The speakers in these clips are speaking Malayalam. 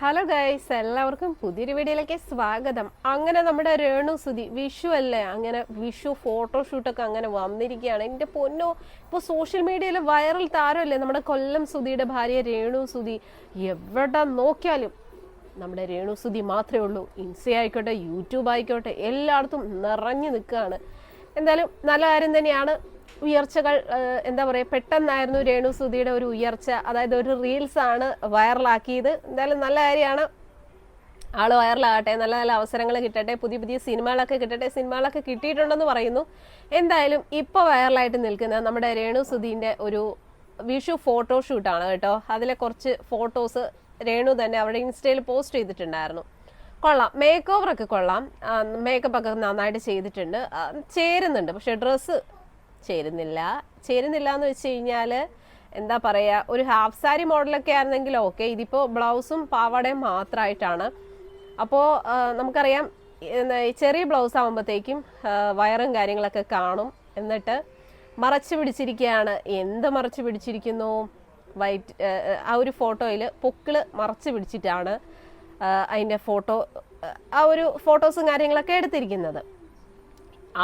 ഹലോ ഗൈസ് എല്ലാവർക്കും പുതിയൊരു വീഡിയോയിലേക്ക് സ്വാഗതം. അങ്ങനെ നമ്മുടെ രേണു സുതി വിഷു അല്ലേ? അങ്ങനെ വിഷു ഫോട്ടോഷൂട്ടൊക്കെ അങ്ങനെ വന്നിരിക്കുകയാണ്. എന്റെ പൊന്നോ ഇപ്പോൾ സോഷ്യൽ മീഡിയയിൽ വൈറൽ താരമല്ലേ? നമ്മുടെ കൊല്ലം സുതിയുടെ ഭാര്യ രേണു സുതി എവിടെ നോക്കിയാലും നമ്മുടെ രേണു സുതി മാത്രമേ ഉള്ളൂ. ഇൻസ്റ്റ ആയിക്കോട്ടെ യൂട്യൂബ് ആയിക്കോട്ടെ എല്ലായിടത്തും നിറഞ്ഞു നിൽക്കുകയാണ്. എന്തായാലും നല്ല കാര്യം തന്നെയാണ്. ഉയർച്ചകൾ എന്താ പറയുക പെട്ടെന്നായിരുന്നു രേണു സുധിയുടെ ഒരു ഉയർച്ച. അതായത് ഒരു റീൽസ് ആണ് വൈറലാക്കിയത്. എന്തായാലും നല്ല കാര്യമാണ്. ആൾ വൈറലാകട്ടെ നല്ല നല്ല അവസരങ്ങൾ കിട്ടട്ടെ പുതിയ പുതിയ സിനിമകളൊക്കെ കിട്ടട്ടെ സിനിമകളൊക്കെ കിട്ടിയിട്ടുണ്ടെന്ന് പറയുന്നു. എന്തായാലും ഇപ്പോൾ വൈറലായിട്ട് നിൽക്കുന്ന നമ്മുടെ രേണു സുധീന്റെ ഒരു വിഷു ഫോട്ടോഷൂട്ടാണ് കേട്ടോ. അതിലെ കുറച്ച് ഫോട്ടോസ് രേണു തന്നെ അവരുടെ ഇൻസ്റ്റയിൽ പോസ്റ്റ് ചെയ്തിട്ടുണ്ടായിരുന്നു. കൊള്ളാം. മേക്ക് ഓവർ ഒക്കെ കൊള്ളാം. മേക്കപ്പ് ഒക്കെ നന്നായിട്ട് ചെയ്തിട്ടുണ്ട്. ചേരുന്നുണ്ട്. പക്ഷെ ഡ്രസ്സ് ചേരുന്നില്ല. ചേരുന്നില്ല എന്ന് വെച്ച് കഴിഞ്ഞാൽ എന്താ പറയുക ഒരു ഹാഫ് സാരി മോഡലൊക്കെ ആയിരുന്നെങ്കിൽ ഓക്കെ ഇതിപ്പോൾ ബ്ലൗസും പാവാടയും മാത്രമായിട്ടാണ് അപ്പോൾ നമുക്കറിയാം ചെറിയ ബ്ലൗസ് ആകുമ്പോഴത്തേക്കും വയറും കാര്യങ്ങളൊക്കെ കാണും. എന്നിട്ട് മറച്ചു പിടിച്ചിരിക്കുകയാണ്. എന്ത് മറച്ചു പിടിച്ചിരിക്കുന്നു? വൈറ്റ് ആ ഒരു ഫോട്ടോയിൽ പൊക്കിൾ മറച്ചു പിടിച്ചിട്ടാണ്. അതിന്റെ ഫോട്ടോ ആ ഒരു ഫോട്ടോസും കാര്യങ്ങളൊക്കെ എടുത്തിരിക്കുന്നത്.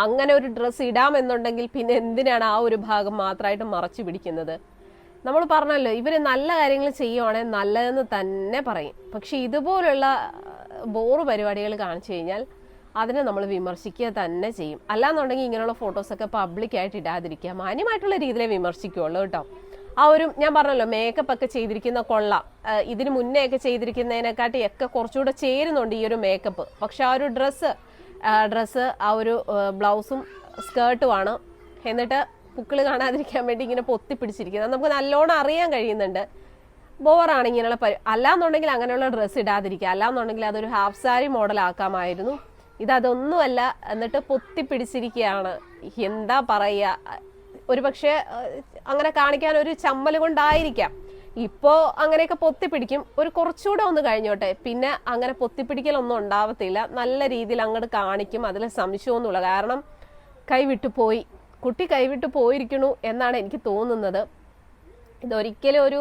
അങ്ങനെ ഒരു ഡ്രസ്സ് ഇടാമെന്നുണ്ടെങ്കിൽ പിന്നെ എന്തിനാണ് ആ ഒരു ഭാഗം മാത്രമായിട്ട് മറച്ചു പിടിക്കുന്നത്? നമ്മൾ പറഞ്ഞല്ലോ ഇവർ നല്ല കാര്യങ്ങൾ ചെയ്യുവാണെങ്കിൽ നല്ലതെന്ന് തന്നെ പറയും. പക്ഷെ ഇതുപോലുള്ള ബോറ് പരിപാടികൾ കാണിച്ചു കഴിഞ്ഞാൽ അതിനെ നമ്മൾ വിമർശിക്കുക തന്നെ ചെയ്യും. അല്ലാന്നുണ്ടെങ്കിൽ ഇങ്ങനെയുള്ള ഫോട്ടോസൊക്കെ പബ്ലിക്കായിട്ട് ഇടാതിരിക്കുക മാന്യമായിട്ടുള്ള രീതിയിലേ വിമർശിക്കുകയുള്ളൂ കേട്ടോ. ആ ഒരു ഞാൻ പറഞ്ഞല്ലോ മേക്കപ്പ് ഒക്കെ ചെയ്തിരിക്കുന്ന കൊള്ളാം. ഇതിനു മുന്നേ ഒക്കെ ചെയ്തിരിക്കുന്നതിനെക്കാട്ടി ഒക്കെ കുറച്ചുകൂടെ ചേരുന്നുണ്ട് ഈ ഒരു മേക്കപ്പ് പക്ഷെ ആ ഒരു ഡ്രസ്സ് ഡ്രസ്സ് ആ ഒരു ബ്ലൗസും സ്കേർട്ടുമാണ് എന്നിട്ട് പുക്കൾ കാണാതിരിക്കാൻ വേണ്ടി ഇങ്ങനെ പൊത്തി പിടിച്ചിരിക്കുന്നത്. നമുക്ക് നല്ലോണം അറിയാൻ കഴിയുന്നുണ്ട്. ബോറാണ് ഇങ്ങനെയുള്ള പരി അല്ലാന്നുണ്ടെങ്കിൽ അങ്ങനെയുള്ള ഡ്രസ്സ് ഇടാതിരിക്കുക. അല്ലാന്നുണ്ടെങ്കിൽ അതൊരു ഹാഫ് സാരി മോഡൽ ആക്കാമായിരുന്നു. ഇതതൊന്നുമല്ല എന്നിട്ട് പൊത്തി പിടിച്ചിരിക്കുകയാണ്. എന്താ പറയുക? ഒരു പക്ഷേ അങ്ങനെ കാണിക്കാൻ ഒരു ചമ്മൽ കൊണ്ടായിരിക്കാം. ഇപ്പോൾ അങ്ങനെയൊക്കെ പൊത്തിപ്പിടിക്കും. ഒരു കുറച്ചുകൂടെ ഒന്ന് കഴിഞ്ഞോട്ടെ. പിന്നെ അങ്ങനെ പൊത്തിപ്പിടിക്കലൊന്നും ഉണ്ടാവത്തില്ല. നല്ല രീതിയിൽ അങ്ങോട്ട് കാണിക്കും. അതിൽ സംശയമൊന്നുമില്ല. കാരണം കൈവിട്ടു പോയി. കുട്ടി കൈവിട്ടു പോയിരിക്കണു എന്നാണ് എനിക്ക് തോന്നുന്നത്. ഇതൊരിക്കലും ഒരു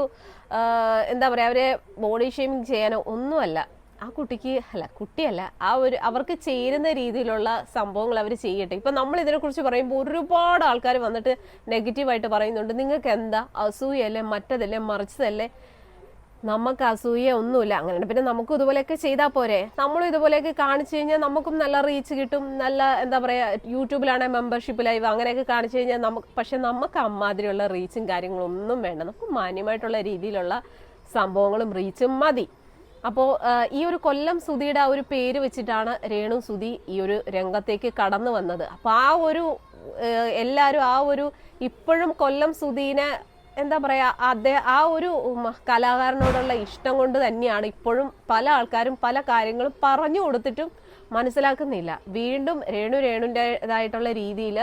എന്താ പറയുക അവരെ ബോഡി ഷേമിങ് ചെയ്യാനോ ഒന്നുമല്ല. ആ കുട്ടിക്ക് അല്ല കുട്ടിയല്ല ആ ഒരു അവർക്ക് ചേരുന്ന രീതിയിലുള്ള സംഭവങ്ങൾ അവർ ചെയ്യട്ടെ. ഇപ്പം നമ്മൾ ഇതിനെക്കുറിച്ച് പറയുമ്പോൾ ഒരുപാട് ആൾക്കാർ വന്നിട്ട് നെഗറ്റീവായിട്ട് പറയുന്നുണ്ട്. നിങ്ങൾക്ക് എന്താ? അസൂയല്ലേ മറ്റതല്ലേ? മറിച്ചതല്ലേ? നമുക്ക് അസൂയ ഒന്നുമില്ല. അങ്ങനെ പിന്നെ നമുക്കും ഇതുപോലെയൊക്കെ ചെയ്താൽ പോരെ? നമ്മളും ഇതുപോലെയൊക്കെ കാണിച്ചു കഴിഞ്ഞാൽ നമുക്കും നല്ല റീച്ച് കിട്ടും. നല്ല എന്താ പറയുക യൂട്യൂബിലാണെ മെമ്പർഷിപ്പ് ലൈവ് അങ്ങനെയൊക്കെ കാണിച്ചു കഴിഞ്ഞാൽ നമുക്ക് പക്ഷെ നമുക്ക് അമ്മാതിരിയുള്ള റീച്ചും കാര്യങ്ങളും ഒന്നും വേണ്ട. നമുക്ക് മാന്യമായിട്ടുള്ള രീതിയിലുള്ള സംഭവങ്ങളും റീച്ചും മതി. അപ്പോൾ ഈ ഒരു കൊല്ലം സുധിയുടെ ആ ഒരു പേര് വെച്ചിട്ടാണ് രേണു സുധി ഈ ഒരു രംഗത്തേക്ക് കടന്നു വന്നത്. അപ്പോൾ ആ ഒരു എല്ലാവരും ആ ഒരു ഇപ്പോഴും കൊല്ലം സുധീനെ എന്താ പറയാ അദ്ദേഹം ആ ഒരു കലാകാരനോടുള്ള ഇഷ്ടം കൊണ്ട് തന്നെയാണ് ഇപ്പോഴും പല ആൾക്കാരും പല കാര്യങ്ങളും പറഞ്ഞു കൊടുത്തിട്ടും മനസ്സിലാക്കുന്നില്ല. വീണ്ടും രേണു രേണുന്റെതായിട്ടുള്ള രീതിയിൽ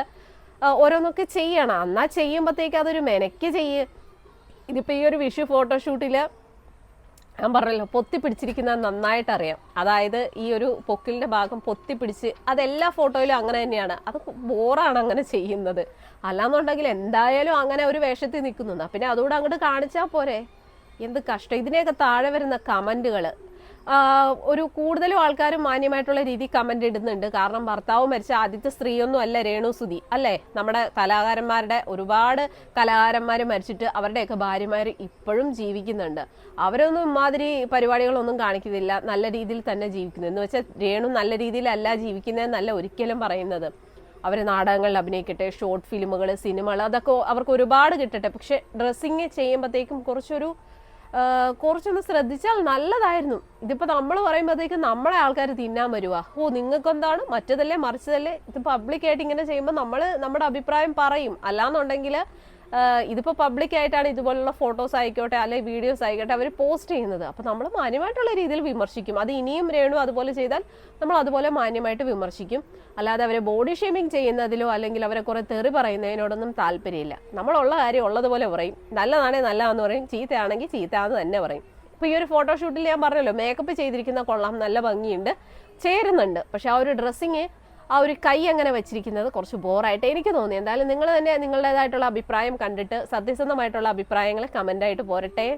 ഓരോന്നൊക്കെ ചെയ്യണം. എന്നാൽ ചെയ്യുമ്പോഴത്തേക്ക് അതൊരു മെനക്ക് ചെയ്യ്. ഇതിപ്പോൾ ഈ ഒരു വിഷു ഫോട്ടോഷൂട്ടിൽ ഞാൻ പറഞ്ഞല്ലോ പൊത്തി പിടിച്ചിരിക്കുന്നത് നന്നായിട്ട് അറിയാം. അതായത് ഈ ഒരു പൊക്കിലിന്റെ ഭാഗം പൊത്തി പിടിച്ച് അതെല്ലാ ഫോട്ടോയിലും അങ്ങനെ തന്നെയാണ്. അത് ബോറാണ് അങ്ങനെ ചെയ്യുന്നത്. അല്ലാന്നുണ്ടെങ്കിൽ എന്തായാലും അങ്ങനെ ഒരു വേഷത്തിൽ നിൽക്കുന്നു. പിന്നെ അതുകൂടെ അങ്ങോട്ട് കാണിച്ചാൽ പോരെ. എന്ത് കഷ്ടം. ഇതിനെയൊക്കെ താഴെ വരുന്ന കമന്റുകൾ ഒരു കൂടുതലും ആൾക്കാരും മാന്യമായിട്ടുള്ള രീതി കമന്റ് ഇടുന്നുണ്ട്. കാരണം ഭർത്താവ് മരിച്ച ആദ്യത്തെ സ്ത്രീയൊന്നും അല്ല രേണു സുധി അല്ലേ? നമ്മുടെ കലാകാരന്മാരുടെ ഒരുപാട് കലാകാരന്മാർ മരിച്ചിട്ട് അവരുടെയൊക്കെ ഭാര്യമാർ ഇപ്പോഴും ജീവിക്കുന്നുണ്ട്. അവരൊന്നും ഇമാതിരി പരിപാടികളൊന്നും കാണിക്കുന്നില്ല നല്ല രീതിയിൽ തന്നെ ജീവിക്കുന്നത് എന്ന് വെച്ചാൽ രേണു നല്ല രീതിയിലല്ല ജീവിക്കുന്നതെന്നല്ല ഒരിക്കലും പറയുന്നത്. അവർ നാടകങ്ങളിൽ അഭിനയിക്കട്ടെ ഷോർട്ട് ഫിലിമുകൾ സിനിമകൾ അതൊക്കെ അവർക്ക് ഒരുപാട് കിട്ടട്ടെ. പക്ഷെ ഡ്രസ്സിങ് ചെയ്യുമ്പോഴത്തേക്കും കുറച്ചൊരു കുറച്ചൊന്ന് ശ്രദ്ധിച്ചാൽ നല്ലതായിരുന്നു. ഇതിപ്പോൾ നമ്മൾ പറയുമ്പോഴത്തേക്കും നമ്മളെ ആൾക്കാർ തിന്നാൻ വരുവാ. ഓ നിങ്ങൾക്ക് എന്താണ് മറ്റതല്ലേ മറിച്ചതല്ലേ? ഇത് പബ്ലിക്കായിട്ട് ഇങ്ങനെ ചെയ്യുമ്പോൾ നമ്മൾ നമ്മുടെ അഭിപ്രായം പറയും. അല്ലാന്നുണ്ടെങ്കിൽ ഇതിപ്പോൾ പബ്ലിക് ആയിട്ടാണ് ഇതുപോലുള്ള ഫോട്ടോസ് ആയിക്കോട്ടെ അല്ലെങ്കിൽ വീഡിയോസ് ആയിക്കോട്ടെ അവർ പോസ്റ്റ് ചെയ്യുന്നത്. അപ്പോൾ നമ്മൾ മാന്യമായിട്ടുള്ള രീതിയിൽ വിമർശിക്കും. അത് ഇനിയും രേണു അതുപോലെ ചെയ്താൽ നമ്മൾ അതുപോലെ മാന്യമായിട്ട് വിമർശിക്കും. അല്ലാതെ അവരെ ബോഡി ഷേമിങ് ചെയ്യുന്നതിലോ അല്ലെങ്കിൽ അവരെ കുറേ തെറി പറയുന്നതിനോടൊന്നും താല്പര്യമില്ല. നമ്മളുള്ള കാര്യം ഉള്ളതുപോലെ പറയും. നല്ലതാണെങ്കിൽ നല്ലതാണെന്ന് പറയും. ചീത്തയാണെങ്കിൽ ചീത്തയാണെന്ന് തന്നെ പറയും. അപ്പോൾ ഈ ഒരു ഫോട്ടോഷൂട്ടിൽ ഞാൻ പറഞ്ഞല്ലോ മേക്കപ്പ് ചെയ്തിരിക്കുന്ന കൊള്ളാം നല്ല ഭംഗിയുണ്ട് ചേരുന്നുണ്ട്. പക്ഷെ ആ ഒരു ഡ്രസ്സിങ് ആ ഒരു കൈ അങ്ങനെ വെച്ചിരിക്കുന്നത് കുറച്ച് ബോറായിട്ട് എനിക്ക് തോന്നി. എന്തായാലും നിങ്ങൾ തന്നെ നിങ്ങളുടേതായിട്ടുള്ള അഭിപ്രായം കണ്ടിട്ട് സത്യസന്ധമായിട്ടുള്ള അഭിപ്രായങ്ങൾ കമന്റായിട്ട് പോരട്ടെ.